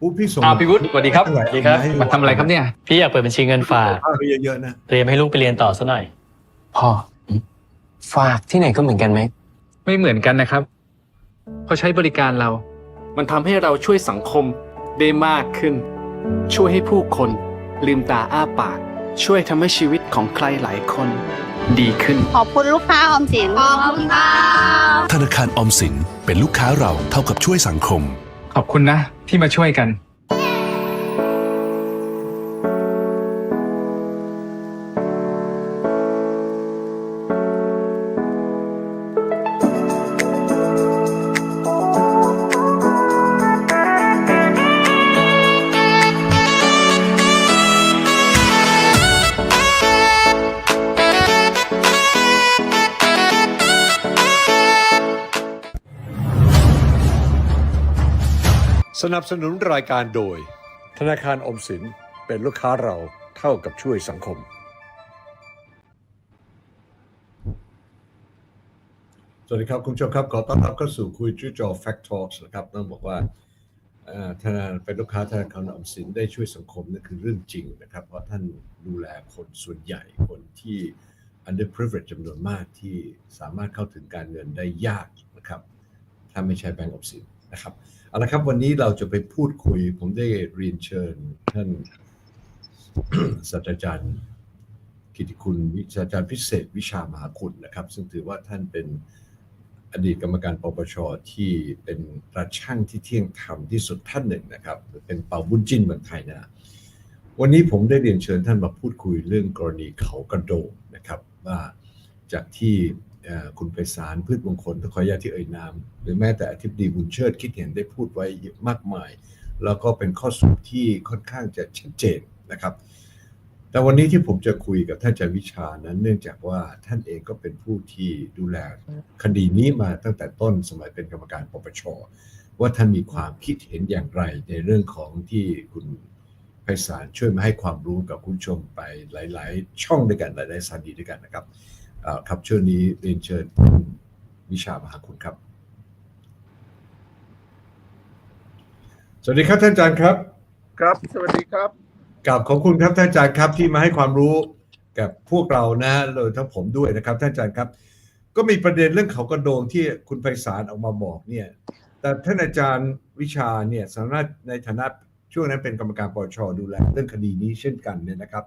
ปุ๊บพี่ส่งอ้าวพี่วุฒิสวัสดีครับสวัสดีครับมาทำอะไรครับเนี่ย พี่อยากเปิดบัญชีเงินฝากข้าวไปเยอะๆนะเตรียมให้ลูกไปเรียนต่อซะหน่อย พ่อ ฝากที่ไหนก็เหมือนกันไหม ไม่เหมือนกันนะครับเพราะใช้บริการเรา มันทำให้เราช่วยสังคมได้มากขึ้น ช่วยให้ผู้คน ลืมตาอ้าปาก ช่วยทำให้ชีวิตของใครหลายคน ดีขึ้น ขอบคุณลูกค้าออมสินขอบคุณค่ะธนาคารออมสินเป็นลูกค้าเราเท่ากับช่วยสังคม ขอบคุณนะ ที่มาช่วยกัน นับสนุนรายการโดย ธนาคารอมสินเป็นลูกค้าเราเท่ากับช่วยสังคม สวัสดีครับ คุณผู้ชมครับ ขอต้อนรับเข้าสู่คุยจุจอ Fact Talks นะครับต้องบอกว่าธนาเป็นลูกค้าธนาคารออมสินได้ช่วยสังคมนั่นคือเรื่องจริงนะครับ เพราะท่านดูแลคนส่วนใหญ่คนที่ underprivileged จำนวนมากที่สามารถเข้าถึงการเงินได้ยากนะครับ ถ้าไม่ใช่แบงก์ออมสินนะครับเอาละครับวันนี้เราจะไปพูดคุย ผมได้เรียนเชิญท่านศาสตราจารย์กิติคุณวิศาสตราจารย์พิเศษวิชามหาคุณนะครับ ซึ่งถือว่าท่านเป็นอดีตกรรมการปปชที่เป็นประช่างที่เที่ยงธรรมที่สุดท่านหนึ่งนะครับ เป็นเป่าบุญจิ้นเมืองไทยนะวันนี้ผมได้เรียนเชิญท่านมาพูดคุยเรื่องกรณีเขากระโดงนะครับ ว่าจากที่ คุณไพศาลพืชมงคลต้องขออนุญาตที่เอ่ยนาม หรือแม้แต่อธิบดีบุญเชิดคิดเห็นได้พูดไว้มากมาย แล้วก็เป็นข้อสรุปที่ค่อนข้างจะชัดเจนนะครับ แต่วันนี้ที่ผมจะคุยกับท่านอาจารย์วิชานั้น เนื่องจากว่าท่านเองก็เป็นผู้ที่ดูแลคดีนี้มาตั้งแต่ต้นสมัยเป็นกรรมการปปชว่าท่านมีความคิดเห็นอย่างไรในเรื่องของที่คุณไพศาลช่วยมาให้ความรู้กับคุณชมไปหลาย ๆ ช่องด้วยกันหลาย ๆสถานีด้วยกันนะครับ ครับช่วงนี้เรียนเชิญท่านวิชามหาคุณครับ สวัสดีครับท่านอาจารย์ครับ ครับ สวัสดีครับกราบขอบคุณครับท่านอาจารย์ครับที่มาให้ความรู้กับพวกเรานะโดยทั้งผมด้วยนะครับท่านอาจารย์ครับ ก็มีประเด็นเรื่องเขากระโดงที่คุณไพศาลออกมาบอกเนี่ย แต่ท่านอาจารย์วิชาเนี่ยสามารถในฐานะช่วงนั้นเป็นกรรมการปปชดูแลเรื่องคดีนี้เช่นกันเนี่ยนะครับ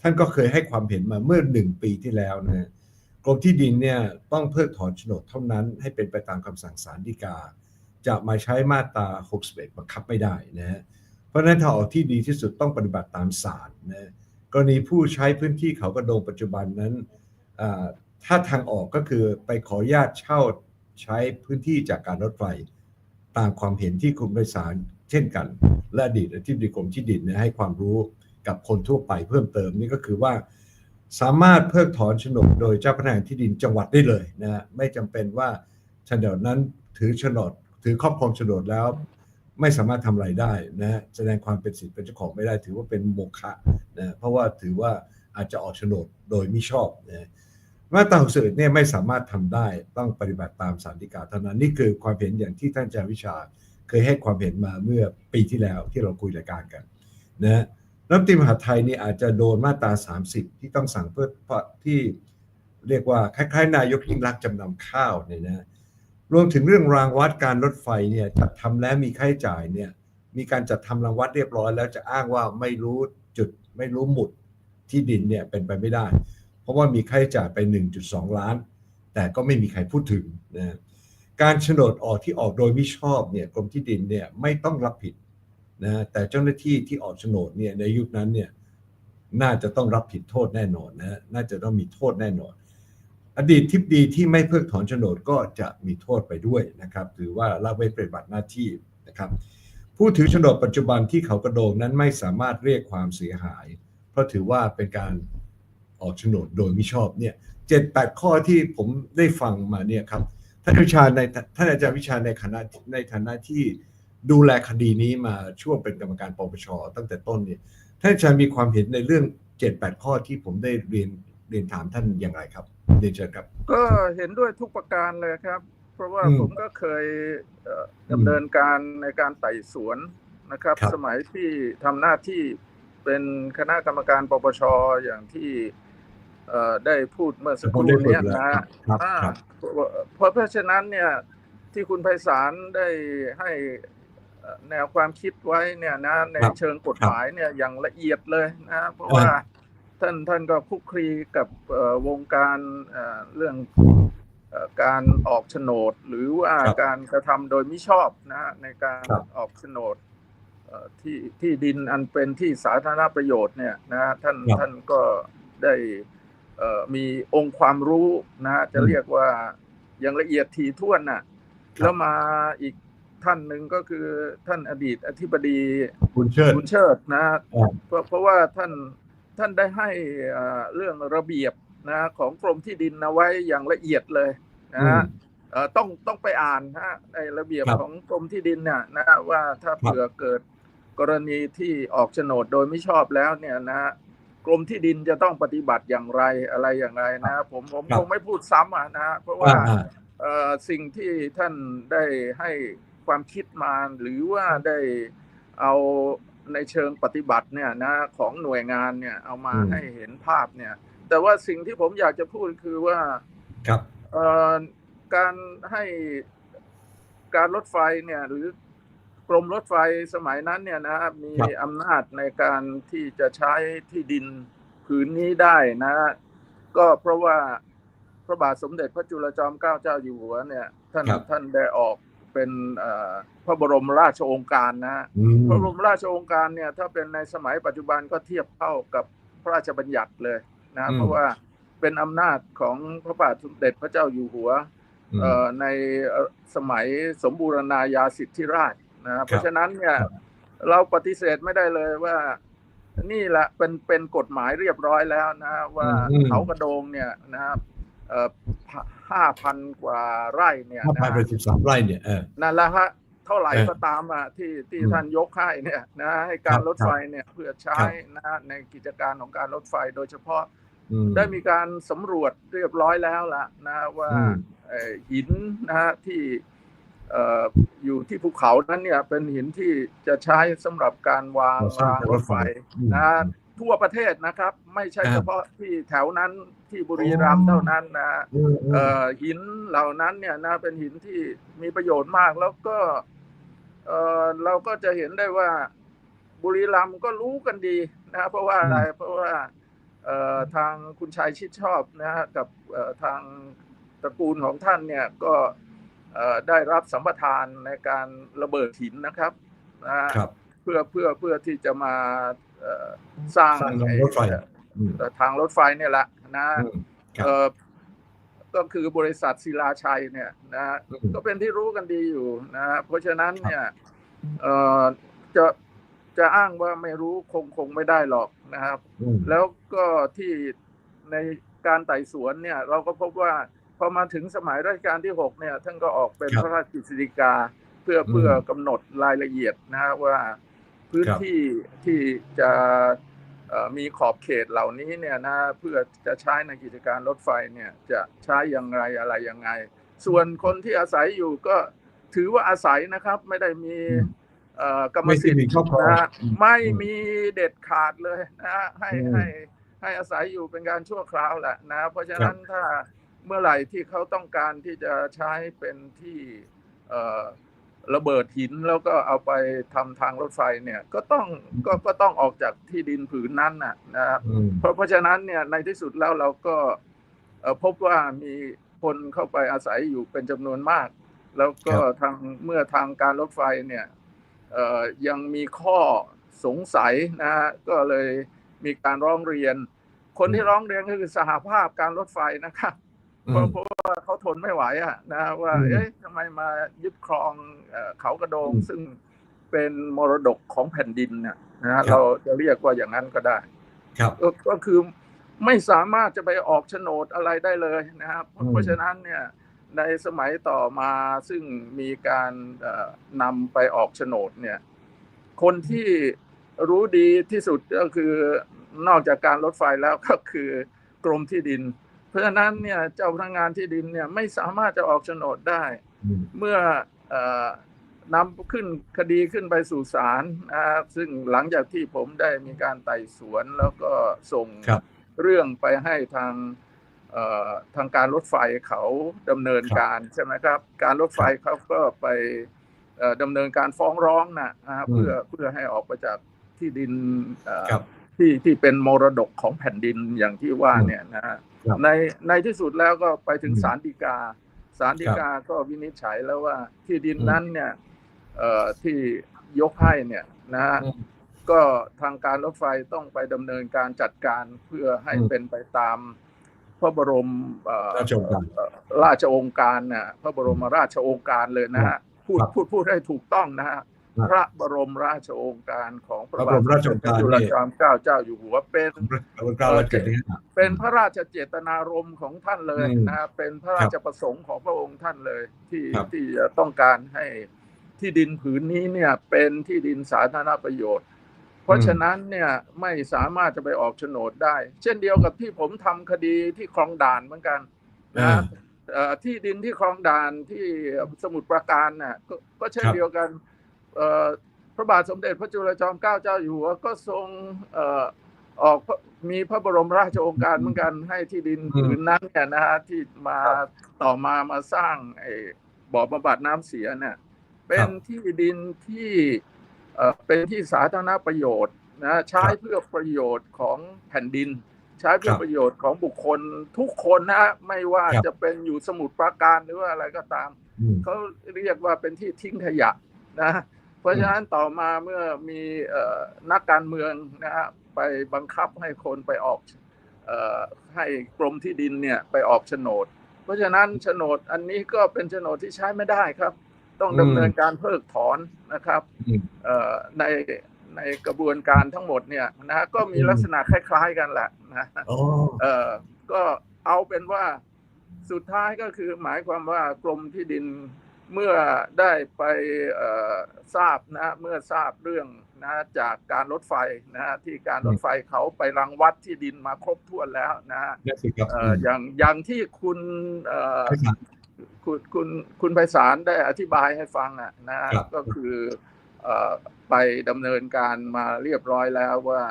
ท่านก็เคยให้ความเห็นมาเมื่อหนึ่งปีที่แล้วนะ กรมที่ดินเนี่ยต้องเพิกถอนโฉนดเท่านั้นให้เป็นไปตามคำสั่งศาลฎีกา จะมาใช้มาตรา61บังคับไม่ได้นะฮะเพราะฉะนั้นทางออกที่ดีที่สุดต้องปฏิบัติตามศาลนะกรณีผู้ใช้พื้นที่เขากระโดงปัจจุบันนั้นถ้าทางออกก็คือไปขออนุญาตเช่าใช้พื้นที่จากการรถไฟตามความเห็นที่คุณไพศาลเช่นกัน และอดีตอธิบดีกรมที่ดินเนี่ยให้ความรู้กับคนทั่วไปเพิ่มเติมนี่ก็คือว่า สามารถเพิกถอนโฉนดโดยเจ้าพนักงานที่ดินจังหวัดได้เลยนะไม่จำเป็นว่าโฉนดนั้นถือโฉนดถือครอบครองโฉนดแล้ว ไม่สามารถทำอะไรได้นะแสดงความเป็นสิทธิ์เป็นเจ้าของไม่ได้ถือว่าเป็นโมฆะนะเพราะว่าถือว่าอาจจะออกโฉนดโดยมิชอบนะมาตราหกสิบเอ็ดเนี่ยไม่สามารถทำได้ต้องปฏิบัติตามสารฎีกาเท่านั้นนี่คือความเห็นอย่างที่ท่านอาจารย์วิชา เคยให้ความเห็นมาเมื่อปีที่แล้วที่เราคุยรายการกันนะ รัฐมนตรีมหาไทยนี่อาจจะโดนมาตรา 30 ที่ต้องสั่งเพื่อที่เรียกว่าคล้ายๆ นายกยิ่งรักจำนำข้าวเนี่ยนะรวมถึงเรื่องรางวัดการรถไฟเนี่ยจัดทำแล้วมีค่าใช้จ่ายเนี่ยมีการจัดทำรางวัดเรียบร้อย แล้วจะอ้างว่าไม่รู้จุดไม่รู้หมุดที่ดินเนี่ยเป็นไปไม่ได้ เพราะว่ามีค่าใช้จ่ายไป 1.2 ล้าน แต่ก็ไม่มีใครพูดถึงนะการโฉนดออกที่ออกโดยมิชอบเนี่ยกรมที่ดินเนี่ยไม่ต้องรับผิด นะแต่เจ้าหน้าที่ที่ออกโฉนดเนี่ยในยุคนั้นเนี่ยน่าจะต้องรับผิดโทษแน่นอนนะน่าจะต้องมีโทษแน่นอน อดีตทิบดีที่ไม่เพิกถอนโฉนดก็จะมีโทษไปด้วยนะครับถือว่าละเว้นปฏิบัติหน้าที่นะครับ ผู้ถือโฉนดปัจจุบันที่เขากระโดงนั้นไม่สามารถเรียกความเสียหาย เพราะถือว่าเป็นการออกโฉนดโดยมิชอบเนี่ยเจ็ดแปดข้อที่ผมได้ฟังมาเนี่ยครับท่านวิชาในท่านอาจารย์วิชาในคณะในฐานะที่ ดูแลคดีนี้มาช่วงเป็นกรรมการปปชตั้งแต่ต้นเนี่ยท่านอาจารย์มีความเห็นในเรื่องเจ็ดแปดข้อที่ผมได้เรียนเรียนถามท่านอย่างไรครับเรียนเชิญครับ ก็เห็นด้วยทุกประการเลยครับ เพราะว่าอืมผมก็เคยเอ่ออมดำเนินการในการไต่สวนนะครับ ครับ สมัยที่ทำหน้าที่เป็นคณะกรรมการปปชอย่างที่เอ่อได้พูดเมื่อสักครู่เนี้ยนะครับอ่าครับ เพราะเพราะฉะนั้นเนี่ยที่คุณไพศาลได้ให้เอ่อ แนวความคิดไว้เนี่ยนะในครับเชิงกฎหมายเนี่ยอย่างละเอียดเลยนะเพราะว่าท่านท่านก็คลุกคลีกับเอ่อวงการเอ่อเรื่องเอ่อการออกโฉนด หรือว่าครับการกระทำโดยมิชอบนะฮะในการครับออกโฉนดเอ่อที่ที่ดินอันเป็นที่สาธารณประโยชน์เนี่ยนะฮะท่านครับท่านก็ได้เอ่อมีองค์ความรู้นะฮะจะอืมเรียกว่าอย่างละเอียดถี่ถ้วนน่ะครับแล้วมาอีก ท่านหนึ่งก็คือท่านอดีตอธิบดีคุณเชิญคุณเชิดนะฮะครับเพราะเพราะว่าท่านท่านได้ให้เอ่อเรื่องระเบียบนะของกรมที่ดินเอาไว้อย่างละเอียดเลยนะฮะเอ่อต้องต้องไปอ่านนะฮะในระเบียบครับของกรมที่ดินเนี่ยนะฮะว่าถ้าเผื่อเกิดกรณีที่ออกโฉนดโดยไม่ชอบแล้วเนี่ยนะฮะกรมที่ดินจะต้องปฏิบัติอย่างไรอะไรอย่างไรนะ ผมผมครับคงไม่พูดซ้ำอะนะฮะเพราะว่าอ่าเอ่อสิ่งที่ท่านได้ให้ ความคิดมาหรือว่าได้เอาในเชิงปฏิบัติเนี่ยนะของหน่วยงานเนี่ยเอามาอืมให้เห็นภาพเนี่ย แต่ว่าสิ่งที่ผมอยากจะพูดคือว่าครับเอ่อการให้การรถไฟเนี่ยหรือกรมรถไฟสมัยนั้นเนี่ยนะมีครับอำนาจในการที่จะใช้ที่ดินผืนนี้ได้นะ ก็เพราะว่าพระบาทสมเด็จพระจุลจอมเกล้าเจ้าอยู่หัวเนี่ย ท่านครับท่านได้ออก เป็นเอ่อพระบรมราชโองการนะอืมพระบรมราชโองการเนี่ยถ้าเป็นในสมัยปัจจุบันก็เทียบเท่ากับพระราชบัญญัติเลยนะอืมเพราะว่าเป็นอำนาจของพระบาทสมเด็จพระเจ้าอยู่หัวอืมเอ่อในเอ่อสมัยสมบูรณาญาสิทธิราชนะเพราะฉะนั้นเนี่ยครับเราปฏิเสธไม่ได้เลยว่านี่แหละเป็นเป็นกฎหมายเรียบร้อยแล้วนะว่าอืมเขากระโดงเนี่ยนะครับ ห้าพันกว่าไร่เนี่ยห้านะพันฮะไปสิบสามไร่เนี่ยเออนั่นแหละฮะเท่าไหร่เออก็ตามอะที่ที่อืมท่านยกให้เนี่ยนะให้การครับรถไฟเนี่ยเพื่อใช้ครับนะฮะในกิจการของการรถไฟโดยเฉพาะอืมได้มีการสำรวจเรียบร้อยแล้วล่ะนะว่าอืมเอ่อหินนะฮะที่เอ่ออยู่ที่ภูเขานั้นเนี่ยเป็นหินที่จะใช้สำหรับการวางก่อสร้างรางรถไฟอืมนะฮะ ทั่วประเทศนะครับ ไม่ใช่ครับเฉพาะที่แถวนั้นที่บุรีรัมย์เท่านั้นนะฮะอืมอืมเอ่อหินเหล่านั้นเนี่ยนะเป็นหินที่มีประโยชน์มากแล้วก็เอ่อเราก็จะเห็นได้ว่าบุรีรัมย์ก็รู้กันดีนะเพราะว่าอะไรเพราะว่าเอ่อทางคุณชัยชิดชอบนะฮะกับเอ่อทางตระกูลของท่านเนี่ยก็เอ่อได้รับสัมปทานในการระเบิดหินนะครับนะฮะครับ เพื่อเพื่อเพื่อที่จะมาเอ่อสร้างสร้างทางไอ้รถไฟอืมเอ่อทางรถไฟเนี่ยแหละนะอืมครับเอ่อก็คือบริษัทศิลาชัยเนี่ยนะฮะอืมก็เป็นที่รู้กันดีอยู่นะฮะเพราะฉะนั้นเนี่ยเอ่อจะจะอ้างว่าไม่รู้คงคงไม่ได้หรอกนะครับอืมแล้วก็ที่ในการไต่สวนเนี่ย เราก็พบว่าพอมาถึงสมัยรัชกาลที่หกเนี่ยท่านก็ออกเป็นครับพระราชกฤษฎีกา เพื่ออืมเพื่อกำหนดรายละเอียดนะฮะว่า พื้นครับที่ที่จะเอ่อมีขอบเขตเหล่านี้เนี่ยนะเพื่อจะใช้ในกิจการรถไฟเนี่ยจะใช้อย่างไรอะไรยังไง ส่วนคนที่อาศัยอยู่ก็ถือว่าอาศัยนะครับ ไม่ได้มีอืมเอ่อกรรมไม่สิทได้มีธิ์ครอบครองนะฮะอืมไม่มีเด็ดขาดเลยนะฮะให้อืมให้ให้อาศัยอยู่เป็นการชั่วคราวแหละนะ เพราะฉะนั้นถ้าเมื่อไหร่ที่เขาต้องการที่จะใช้เป็นที่เอ่อ ระเบิดหินแล้วก็เอาไปทำทางรถไฟเนี่ยก็ต้องก็ก็ต้องออกจากที่ดินผืนนั้นน่ะนะครับอืมเพราะเพราะฉะนั้นเนี่ยในที่สุดแล้วเราก็เอ่อพบว่ามีคนเข้าไปอาศัยอยู่เป็นจำนวนมาก แล้วก็ครับทางเมื่อทางการรถไฟเนี่ยเอ่อยังมีข้อสงสัยนะฮะก็เลยมีการร้องเรียน คนที่ร้องเรียนก็คือสหภาพการรถไฟนะครับอื เพราะมเพราะว่าเขาทนไม่ไหวอะนะว่าอืมเอ๊ะทำไมมายึดครองเอ่อเขากระโดงอืมซึ่งเป็นมรดกของแผ่นดินเนี่ยนะครัฮะบเราจะเรียกว่าอย่างนั้นก็ได้ ครับก็ก็คือไม่สามารถจะไปออกโฉนดอะไรได้เลยนะครับอืมเพราะฉะนั้นเนี่ยในสมัยต่อมาซึ่งมีการเอ่อนำไปออกโฉนดเนี่ย คนที่รู้ดีที่สุดก็คือนอกจากการรถไฟแล้วก็คือกรมที่ดิน เพเพราะฉะนั้นเนี่ยเจ้าพนักงานที่ดินเนี่ยไม่สามารถจะออกโฉนดได้อืมเมื่อเออนำขึ้นคดีขึ้นไปสู่ศาลนะครับซึ่งหลังจากที่ผมได้มีการไต่สวนแล้วก็ส่งครับเรื่องไปให้ทางเอ่อทางการรถไฟเขาดำเนินครับการใช่ไหมครับ การรถไฟเขาก็ไปเอ่อดำเนินการฟ้องร้องนะนะครับอืมเพื่อเพื่อให้ออกไปจากที่ดินเอ่อครับที่ที่เป็นมรดกของแผ่นดินอย่างที่ว่าเนี่ยนะฮะครับ ในในที่สุดแล้วก็ไปถึงอืมศาลฎีกาศาลฎีกาก็วินิจฉัยแล้วว่าที่ดินนั้นเนี่ยเอ่อที่ยกให้เนี่ยนะฮะอืมก็ทางการรถไฟต้องไปดำเนินการจัดการเพื่อให้อืมเป็นไปตามพระบรมเอ่อราชโองการเอ่อราชโองการน่ะพระบรมราชโองการเลยนะฮะพูดครับพูดพูดให้ถูกต้องนะฮะครับ พระบรมราชโองการของพระพระบาบรทมราชโองสมการเด็จพระจุลเนี่ยจอมเกล้าเจ้าอยู่หัวเป็นพระเก้ารัชกาลที่ห้าเป็นพระราชเจตนารมณ์ของท่านเลยอืมนะเป็นพระราชประสงค์ของพระองค์ท่านเลยที่ครับที่จะต้องการให้ที่ดินผืนนี้เนี่ยเป็นที่ดินสาธารณประโยชน์ เพราะฉะนั้นเนี่ยไม่สามารถจะไปออกโฉนดได้ เช่นเดียวกับที่ผมทำคดีที่คลองด่านเหมือนกันนะอ่าเอ่อที่ดินที่คลองด่านที่สมุทรปราการน่ะก็ก็เช่นครับเดียวกันเอ่อ พระบาทสมเด็จพระจุลจอมเกล้าเจ้าอยู่หัวก็ทรงเอ่อออกพระมีพระบรมราชโองการเหมือนกันให้ที่ดินอืมผืนนั้นเนี่ยนะฮะที่มาต่อมามาสร้างไอ้บ่อบำบัดน้ำเสียเนี่ยเป็นที่ดินที่เอ่อเป็นที่สาธารณประโยชน์นะใช้เพื่อประโยชน์ของแผ่นดิน ใช้เพื่อครับประโยชน์ของบุคคลทุกคนนะฮะไม่ว่าครับจะเป็นอยู่สมุทรปราการหรือว่าอะไรก็ตามอืมเขาเรียกว่าเป็นที่ทิ้งขยะนะ เพราะฉะนั้นต่อมาเมื่อมีเอ่อนักการเมืองนะฮะไปบังคับให้คนไปออกเอ่อให้กรมที่ดินเนี่ยไปออกโฉนด เพราะฉะนั้นโฉนดอันนี้ก็เป็นโฉนดที่ใช้ไม่ได้ครับ ต้องดำเนินการเพิกถอนนะครับอืมเอ่อในในกระบวนการทั้งหมดเนี่ยนะก็มีอืมลักษณะคล้าย ๆ กันแหละนะอ๋อเออก็เอาเป็นว่าสุดท้ายก็คือหมายความว่ากรมที่ดิน เมื่อได้ไปเอ่อทราบนะเมื่อทราบเรื่องนะจากการรถไฟนะที่การรถไฟเขาไปรังวัดที่ดินมาครบถ้วนแล้วนะนั่นสิครับเอ่ออย่างอย่างที่คุณเอ่อไม่ขาดคุณคุณคุณไพศาลได้อธิบายให้ฟังอะนะครับก็คือเอ่อไปดำเนินการมาเรียบร้อยแล้วว่า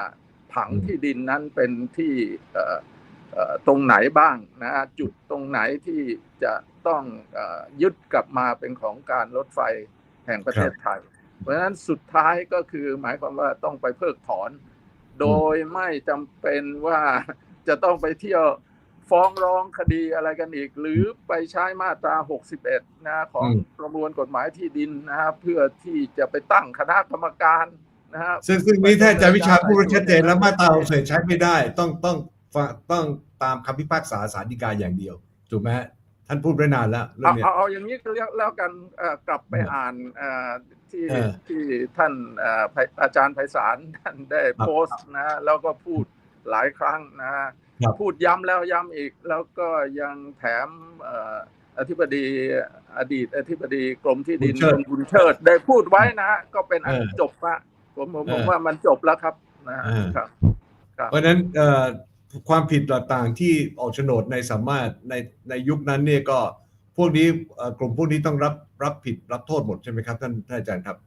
ผังอืมที่ดินนั้นเป็นที่เอ่อเอ่อตรงไหนบ้างนะฮะจุดตรงไหนที่จะ ต้องเอ่อยึดกลับมาเป็นของการรถไฟแห่งประเทศไทย เพราะฉะนั้นสุดท้ายก็คือหมายความว่าต้องไปเพิกถอน โดยไม่จำเป็นว่าจะต้องไปเที่ยวฟ้องร้องคดีอะไรกันอีก หรือไปใช้มาตรา 61 นะของอืมประมวลกฎหมายที่ดินนะฮะเพื่อที่จะไปตั้งคณะกรรมการนะฮะซึ่งซึ่งนี้ถ้าอาจารย์วิชาพูดชัดเจนแล้วมาตราเสใช้ไม่ได้ ต้องต้องฟังต้องตามคำพิพากษาศาลฎีกาอย่างเดียวถูกไหมฮะ ท่านพูดไว้นานแล้วเรื่อเอางเนี้ย เอาเอาอย่างนี้ก็เรียกแล้วกันเอ่อกลับไปเอออ่อ่านเอ่อที่เออที่ท่านเอ่อไพอาจารย์ไพศาลท่านได้ครับโพสต์นะฮะแล้วก็พูดหลายครั้งนะฮะครับพูดย้ำแล้วย้ำอีก แล้วก็ยังแถมเอ่ออธิบดีอดีตอธิบดีกรมที่ดินบุญเชิดคุณบุญเชิดได้พูดไว้นะฮะก็เป็นอันเออจบละผมผมผมเออว่ามันจบแล้วครับนะฮะเออ ครับ เพราะฉะนั้นเอ่อ ความผิดต่างๆที่ออกโฉนดในสามารถในในยุคนั้นเนี่ยก็พวกนี้เอ่อกลุ่มพวกนี้ต้องรับรับผิดรับโทษหมดใช่ไหมครับท่านท่านอาจารย์ครับ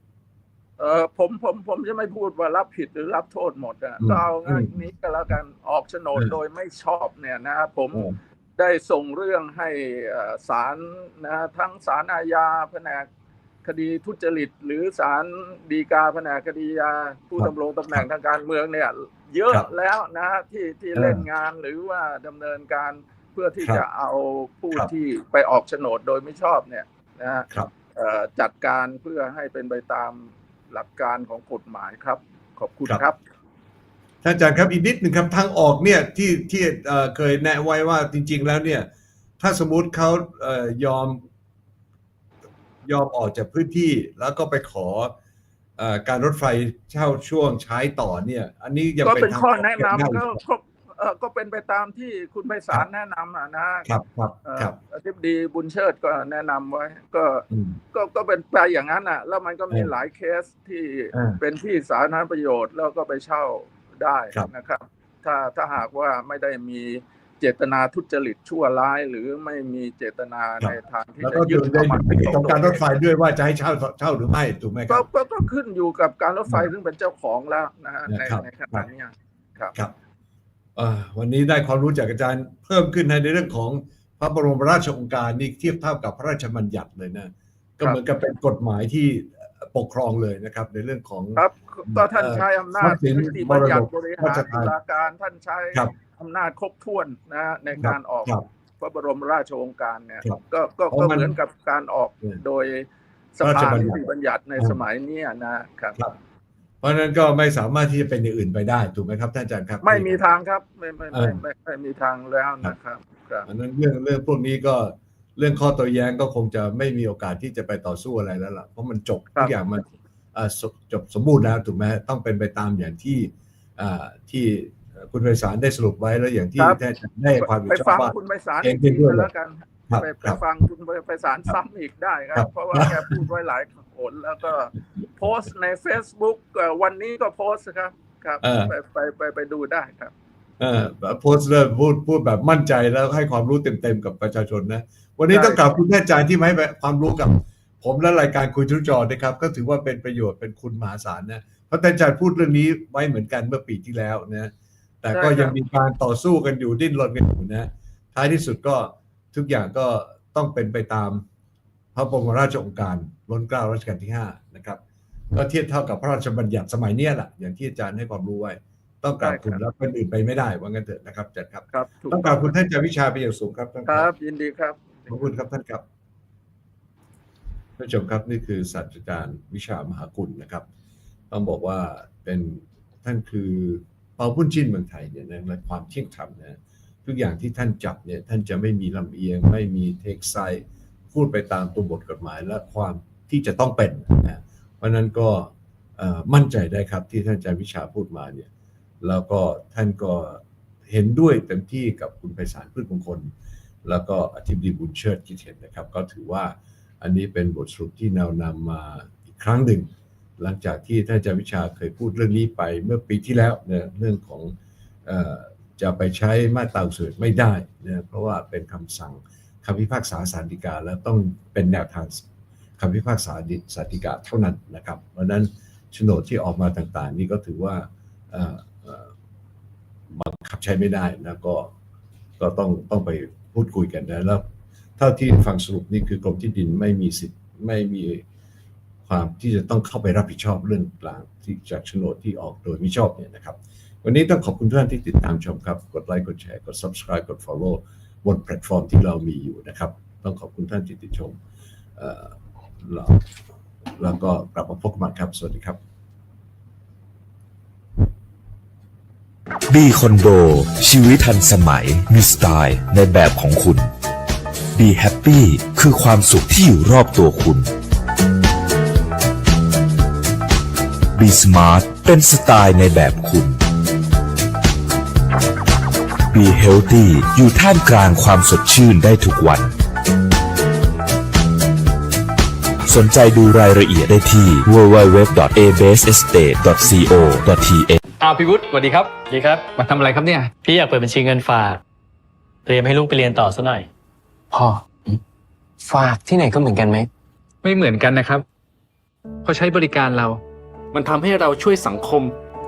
เออผมผมผมจะไม่พูดว่ารับผิดหรือรับโทษหมดอะอืมก็เอาอืมนี้ก็แล้วกันออกโฉนดเออโดยไม่ชอบเนี่ยนะครับผมอืมได้ส่งเรื่องให้เอ่อศาลนะทั้งศาลอาญาแผนก คดีทุจริต หรือศาลฎีกาแผนกคดียาผู้ครับดำรงตำแหน่งทางการเมืองเนี่ย เยอะครับแล้วนะที่ที่เออเล่นงานหรือว่าดำเนินการเพื่อที่ครับจะเอาผู้ครับที่ไปออกโฉนดโดยไม่ชอบเนี่ยนะฮะครับเอ่อจัดการเพื่อให้เป็นไปตามหลักการของกฎหมายครับ ขอบคุณครับครับท่านอาจารย์ครับอีกนิดหนึ่งครับทางออกเนี่ยที่ที่เอ่อเคยแนะไว้ว่าจริง ๆ แล้วเนี่ย ถ้าสมมุติเขาเอ่อยอม ยอมออกจากพื้นที่แล้วก็ไปขอเอ่อการรถไฟเช่าช่วงใช้ต่อเนี่ย อันนี้ยังก็เป็นเป็นทางข้อออกแนะนำได้ก็อยู่ก็เอ่อก็เป็นไปตามที่คุณไพศาลแนะนำอะนะครับครับเอ่อครับอธิบดีบุญเชิดก็แนะนำไว้ ก็อืมก็ก็เป็นไปอย่างนั้นอะ แล้วมันก็มีเออหลายเคสที่เออเป็นที่สาธารณประโยชน์แล้วก็ไปเช่าได้ครับนะครับ ถ้าถ้าหากว่าไม่ได้มี เจตนาทุจริตชั่วร้าย หรือไม่มีเจตนาครับในทางที่แล้วจะก็ยึดูดได้เอามาดูที่ของการรถไฟด้วยว่าจะให้เช่าเช่าหรือไม่ถูกไหมคก็รับ ก็ก็ขึ้นอยู่กับการรถไฟซึ่งเป็นเจ้าของแล้วนะฮะในนะครับ ในขณะเนี้ยครับ ครับเอ่อวันนี้ได้ความรู้จากอาจารย์เพิ่มขึ้นในเรื่องของพระบรมราชโองการนี่เทียบเท่ากับพระราชบัญญัติเลยนะ ก็เหมือนกับเป็นกฎหมายที่ปกครองเลยนะครับ ในเรื่องของ ครับก็ท่านใช้อำนาจทรัพย์สินนิติบัญญัติบริหารราชตุการลาการท่านใช้ครับ อำนาจครบถ้วนนะฮะในการออกครับพระบรมราชโองการเนี่ยครับก็ก็เพราะก็มันเหมือนกับการออกเนี่ยโดยสราชภาบัญญัตินิติบัญญัติในอืมสมัยเนี้ยนะครับครับ เพราะฉะนั้นก็ไม่สามารถที่จะเป็นอย่างอื่นไปได้ถูกไหมครับท่านอาจารย์ครับ ไม่มีทางครับ ไม่ไม่เอไม่อไม่ไม่มีทางแล้วนะครับครับอันนั้นเรื่องเรื่องพวกนี้ก็เรื่องข้อโตัวแย้งก็คงจะไม่มีโอกาสที่จะไปต่อสู้อะไรแล้วล่ะเพราะมันจบครัทุบกอย่างมันอ่าสจบสมบูรณ์แล้วถูกไหมต้องเป็นไปตามอย่างที่อ่าที่ คุณไพศาลได้สรุปไว้แล้วอย่างที่ครับท่านได้ความเห็นไปชอฟับงว่าคุณไพศาลเห็อีนกเป็นทีด้วยก็แล้วกันครับไปคไปรับฟังคุณไพศาลซ้ำอีกได้คครัรับบเพราะว่าแกพูดไว้หลายหนแล้วก็โพสต์ใน Facebook เอ่อวันนี้ก็โพสต์ครับ ครับเออไปไปไปไปดูได้ครับเออโพสต์เริ่มพูดพูดแบบมั่นใจแล้วให้ความรู้เต็มๆกับประชาชนนะ วันนี้ใช่ต้องกราบคุณท่านอาจารย์ที่มาให้ความรู้กับ ผมและรายการคุยทุกจอนะครับ ก็ถือว่าเป็นประโยชน์เป็นคุณมหาศาลนะเพราะท่านอาจารย์พูดเรื่องนี้ไว้เหมือนกันเมื่อปีที่แล้วนะ แต่ก็ยังมีการต่อสู้กันอยู่ดิ้นรนกันอยู่นะท้ายที่สุดก็ทุกอย่างก็ต้องเป็นไปตามพระบรมราชโองการล้นเกล้ารัชกาลที่ 5 นะครับ ก็เทียบเท่ากับพระราชบัญญัติสมัยเนี้ยแหละอย่างที่อาจารย์ให้ความรู้ไว้ ต้องกราบคุณใช่ครับแล้วเป็นอื่นไปไม่ได้ว่างั้นเถอะนะครับอาจารย์ครับ ครับถูกต้องกราบคุณท่านอาจารย์วิชาไปอย่างสูงครับท่านคครัรับบยินดีครับ ขอบคุณครับท่านครับท่านผู้ชมครับนี่คือศาสตราจารย์วิชามหากุลนะครับ ต้องบอกว่าเป็นท่านคือ เปาปุ้นจิ้นเมืองไทยเนี่ยนะและความเที่ยงธรรมนะทุกอย่างที่ท่านจับเนี่ยท่านจะไม่มีลำเอียง ไม่มีเทคไซพูดไปตามตัวบทกฎหมายและความที่จะต้องเป็นนะเพราะนั้นก็มั่นใจได้ครับที่ท่านอาจารย์วิชาพูดมาเนี่ยแล้วก็ท่านก็เห็นด้วยเต็มที่กับคุณไพศาลพืชมงคล แล้วก็อธิบดีบุญเชิดคิดเห็นนะครับ ก็ถือว่าอันนี้เป็นบทสรุปที่แนวนำมาอีกครั้งหนึ่ง หลังจากที่ท่านอาจารย์วิชาเคยพูดเรื่องนี้ไปเมื่อปีที่แล้วเนี่ยเรื่องของอจะไปใช้มาตราสริฐไม่ได้นะเพราะว่าเป็นคำสั่งคำพิพากษาศาลฎีกาแล้วต้องเป็นแนวทางคำพิพากษาศาลฎีกาเท่านั้นนะครับเพราะนั้นโฉนดที่ออกมาต่างๆ นี่ก็ถือว่าบังคับใช้ไม่ได้นะก็ก็ต้องต้องไปพูดคุยกันนะแล้วเท่าที่ฟังสรุปนี่คือกรมที่ดินไม่มีสิทธิ์ไม่มี ความที่จะต้องเข้าไปรับผิดชอบเรื่องต่างที่จากโฉนดที่ออกโดยมิชอบเนี่ยนะครับ วันนี้ต้องขอบคุณทุกท่านที่ติดตามชมครับ กดไลค์กดแชร์กด subscribe กด follow บนแพลตฟอร์มที่เรามีอยู่นะครับ ต้องขอบคุณท่านที่ติดชมเราแล้วก็กลับมาพบกันใหม่ครับ สวัสดีครับบีคอนโดชีวิตทันสมัยมีสไตล์ในแบบของคุณ Be Happy คือความสุขที่อยู่รอบตัวคุณ Be Smart เป็นสไตล์ในแบบคุณ Be Healthy อยู่ท่ามกลางความสดชื่นได้ทุกวัน สนใจดูรายละเอียดได้ที่ www.abasestate.co.th อ้าวพี่วุฒิสวัสดีครับ ดีครับ มาทำอะไรครับเนี่ย พี่อยากเปิดบัญชีเงินฝาก เตรียมให้ลูกไปเรียนต่อซะหน่อย พ่อฝากที่ไหนก็เหมือนกันไหม ไม่เหมือนกันนะครับเพราะใช้บริการเรา มันทำให้เราช่วยสังคม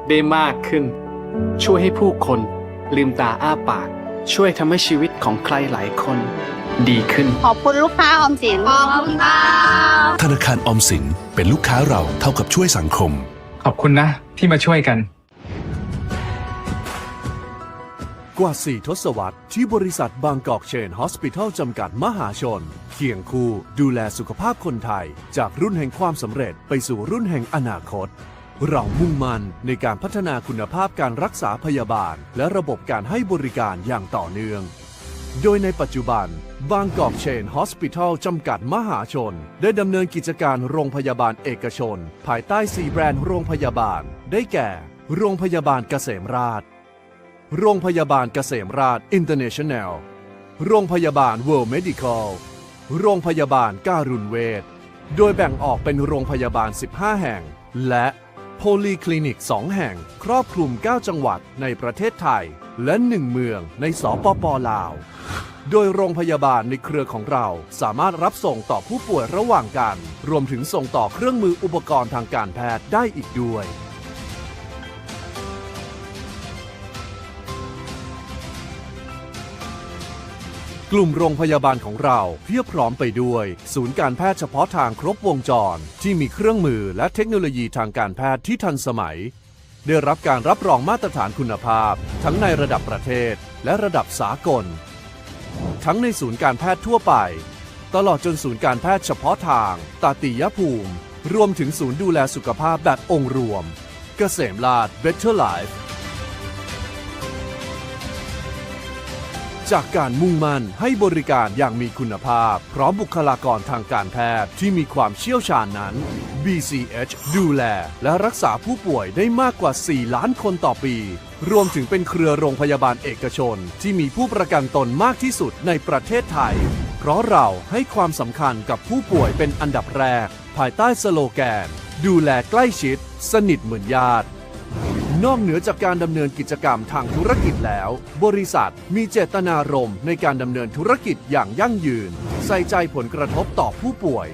ได้มากขึ้น ช่วยให้ผู้คนลืมตาอ้าปาก ช่วยทำให้ชีวิตของใครหลายคน ดีขึ้น ขอบคุณลูกค้าออมสินขอบคุณค่ะธนาคารออมสินเป็นลูกค้าเราเท่ากับช่วยสังคม ขอบคุณนะที่มาช่วยกัน กว่า 4 ทศวรรษที่บริษัทบางกอกเชนฮอสพิทอลจำกัดมหาชน เคียงคู่ดูแลสุขภาพคนไทย จากรุ่นแห่งความสำเร็จไปสู่รุ่นแห่งอนาคต เรามุ่งมั่นในการพัฒนาคุณภาพการรักษาพยาบาล และระบบการให้บริการอย่างต่อเนื่อง โดยในปัจจุบัน บางกอกเชนฮอสพิทอลจำกัดมหาชน ได้ดำเนินกิจการโรงพยาบาลเอกชน ภายใต้ 4 แบรนด์โรงพยาบาล ได้แก่ โรงพยาบาลเกษมราษฎร์ โรงพยาบาลเกษมราษฎร์ International โรงพยาบาล World Medical โรงพยาบาลการุณเวชโดยแบ่งออกเป็นโรงพยาบาล 15 แห่ง และโพลีคลินิก 2 แห่ง ครอบคลุม 9 จังหวัดในประเทศไทย และหนึ่งเมืองในสปปลาว โดยโรงพยาบาลในเครือของเราสามารถรับส่งต่อผู้ป่วยระหว่างกัน รวมถึงส่งต่อเครื่องมืออุปกรณ์ทางการแพทย์ได้อีกด้วย กลุ่มโรงพยาบาลของเราเพียบพร้อมไปด้วย ศูนย์การแพทย์เฉพาะทางครบวงจร ที่มีเครื่องมือและเทคโนโลยีทางการแพทย์ที่ทันสมัย ได้รับการรับรองมาตรฐานคุณภาพ ทั้งในระดับประเทศและระดับสากล ทั้งในศูนย์การแพทย์ทั่วไป ตลอดจนศูนย์การแพทย์เฉพาะทาง ตาติยภูมิ รวมถึงศูนย์ดูแลสุขภาพแบบองค์รวม เกษมราช Better Life จากการมุ่งมั่นให้บริการอย่างมีคุณภาพ พร้อมบุคลากรทางการแพทย์ที่มีความเชี่ยวชาญนั้น BCH ดูแล และรักษาผู้ป่วยได้มากกว่า 4 ล้านคนต่อปี รวมถึงเป็นเครือโรงพยาบาลเอกชน ที่มีผู้ประกันตนมากที่สุดในประเทศไทย เพราะเราให้ความสำคัญกับผู้ป่วยเป็นอันดับแรก ภายใต้สโลแกน ดูแลใกล้ชิด สนิทเหมือนญาติ นอกเหนือจากการดำเนินกิจกรรมทางธุรกิจแล้ว บริษัทมีเจตนารมณ์ในการดำเนินธุรกิจอย่างยั่งยืน ใส่ใจผลกระทบต่อผู้ป่วย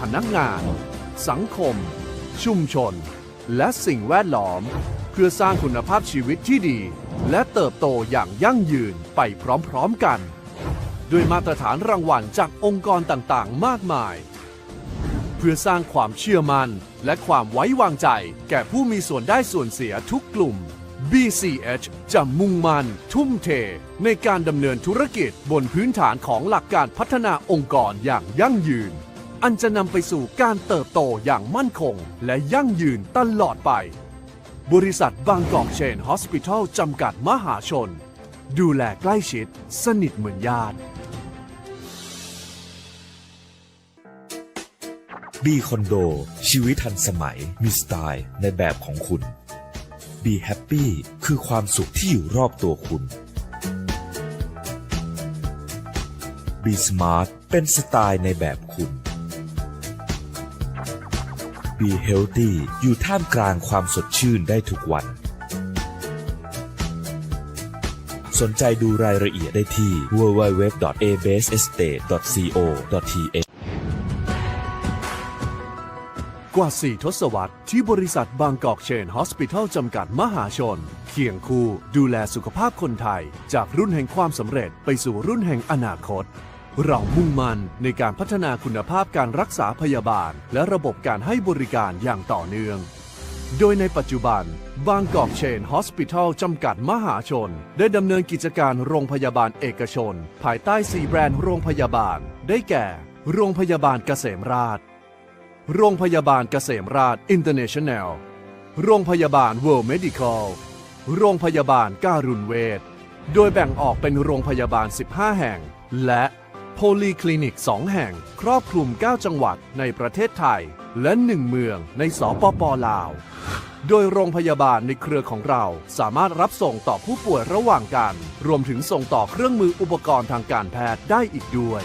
พนักงาน สังคม ชุมชน และสิ่งแวดล้อม เพื่อสร้างคุณภาพชีวิตที่ดี และเติบโตอย่างยั่งยืนไปพร้อมๆกัน ด้วยมาตรฐานรางวัลจากองค์กรต่างๆ มากมาย เพื่อสร้างความเชื่อมั่น และความไว้วางใจ แก่ผู้มีส่วนได้ส่วนเสียทุกกลุ่ม BCH จะมุ่งมั่นทุ่มเท ในการดำเนินธุรกิจบนพื้นฐานของหลักการพัฒนาองค์กรอย่างยั่งยืน อันจะนำไปสู่การเติบโตอย่างมั่นคง และยั่งยืนตลอดไป บริษัทบางกอกเชนฮอสพิทอลจำกัดมหาชน ดูแลใกล้ชิด สนิทเหมือนญาติ บีคอนโดชีวิตทันสมัยมีสไตล์ในแบบของคุณ Be Happy คือความสุขที่อยู่รอบตัวคุณ Be Smart เป็นสไตล์ในแบบคุณ Be Healthy อยู่ท่ามกลางความสดชื่นได้ทุกวัน สนใจดูรายละเอียดได้ที่ www.abasestate.co.th กว่า 4 ทศวรรษที่บริษัทบางกอกเชนฮอสพิทอลจำกัดมหาชน เคียงคู่ดูแลสุขภาพคนไทย จากรุ่นแห่งความสำเร็จไปสู่รุ่นแห่งอนาคต เรามุ่งมั่นในการพัฒนาคุณภาพการรักษาพยาบาล และระบบการให้บริการอย่างต่อเนื่อง โดยในปัจจุบัน บางกอกเชนฮอสพิทอลจำกัดมหาชน ได้ดำเนินกิจการโรงพยาบาลเอกชน ภายใต้ 4 แบรนด์โรงพยาบาล ได้แก่ โรงพยาบาลเกษมราษฎร์ โรงพยาบาลเกษมราษฎร์อินเตอร์เนชั่นแนล โรงพยาบาล World Medical โรงพยาบาลการุณเวชโดยแบ่งออกเป็นโรงพยาบาล 15 แห่ง และโพลีคลินิก 2 แห่ง ครอบคลุม 9 จังหวัดในประเทศไทย และ 1 เมืองในสปปลาว โดยโรงพยาบาลในเครือของเราสามารถรับส่งต่อผู้ป่วยระหว่างกัน รวมถึงส่งต่อเครื่องมืออุปกรณ์ทางการแพทย์ได้อีกด้วย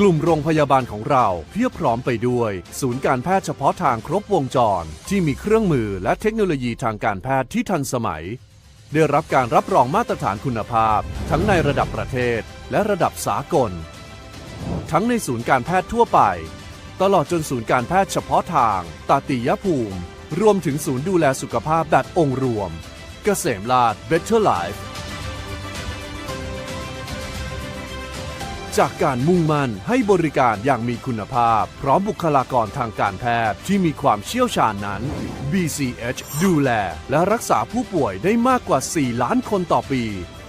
กลุ่มโรงพยาบาลของเราเพียบพร้อมไปด้วย ศูนย์การแพทย์เฉพาะทางครบวงจร ที่มีเครื่องมือและเทคโนโลยีทางการแพทย์ที่ทันสมัย ได้รับการรับรองมาตรฐานคุณภาพ ทั้งในระดับประเทศและระดับสากล ทั้งในศูนย์การแพทย์ทั่วไป ตลอดจนศูนย์การแพทย์เฉพาะทาง ตาติยภูมิ รวมถึงศูนย์ดูแลสุขภาพแบบองค์รวม เกษมราช Better Life จากการมุ่งมั่นให้บริการอย่างมีคุณภาพ พร้อมบุคลากรทางการแพทย์ที่มีความเชี่ยวชาญนั้น BCH ดูแล และรักษาผู้ป่วยได้มากกว่า 4 ล้านคนต่อปี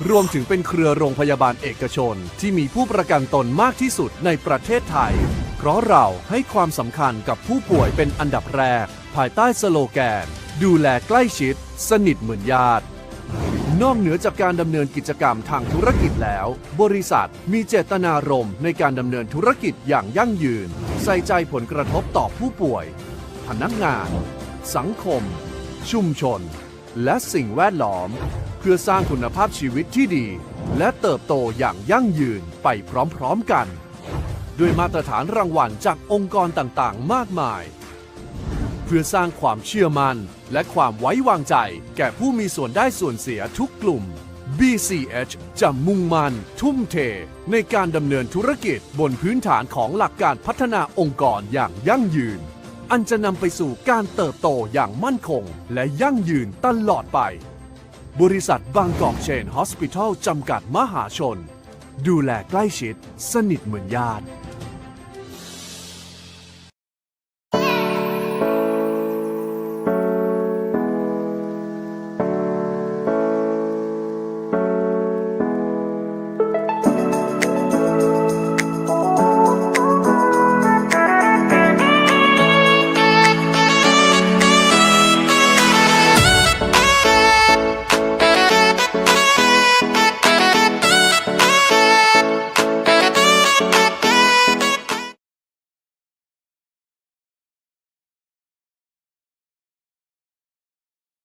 รวมถึงเป็นเครือโรงพยาบาลเอกชน ที่มีผู้ประกันตนมากที่สุดในประเทศไทย เพราะเราให้ความสำคัญกับผู้ป่วยเป็นอันดับแรก ภายใต้สโลแกน ดูแลใกล้ชิด สนิทเหมือนญาติ นอกเหนือจากการดำเนินกิจกรรมทางธุรกิจแล้ว บริษัทมีเจตนารมณ์ในการดำเนินธุรกิจอย่างยั่งยืน ใส่ใจผลกระทบต่อผู้ป่วย พนักงาน สังคม ชุมชน และสิ่งแวดล้อม เพื่อสร้างคุณภาพชีวิตที่ดี และเติบโตอย่างยั่งยืนไปพร้อมๆกัน ด้วยมาตรฐานรางวัลจากองค์กรต่างๆ มากมาย พื่อสร้างความเชื่อมัน่น และความไว้วางใจ แก่ผู้มีส่วนได้ส่วนเสียทุกกลุ่ม BCH จะมุ่งมั่นทุ่มเท ในการดำเนินธุรกิจบนพื้นฐานของหลักการพัฒนาองค์กรอย่างยั่งยืน อันจะนำไปสู่การเติบโตอย่างมั่นคง และยั่งยืนตลอดไป บริษัทบางกอกเชนฮอสพิทอลจำกัดมหาชน ดูแลใกล้ชิด สนิทเหมือนญาติ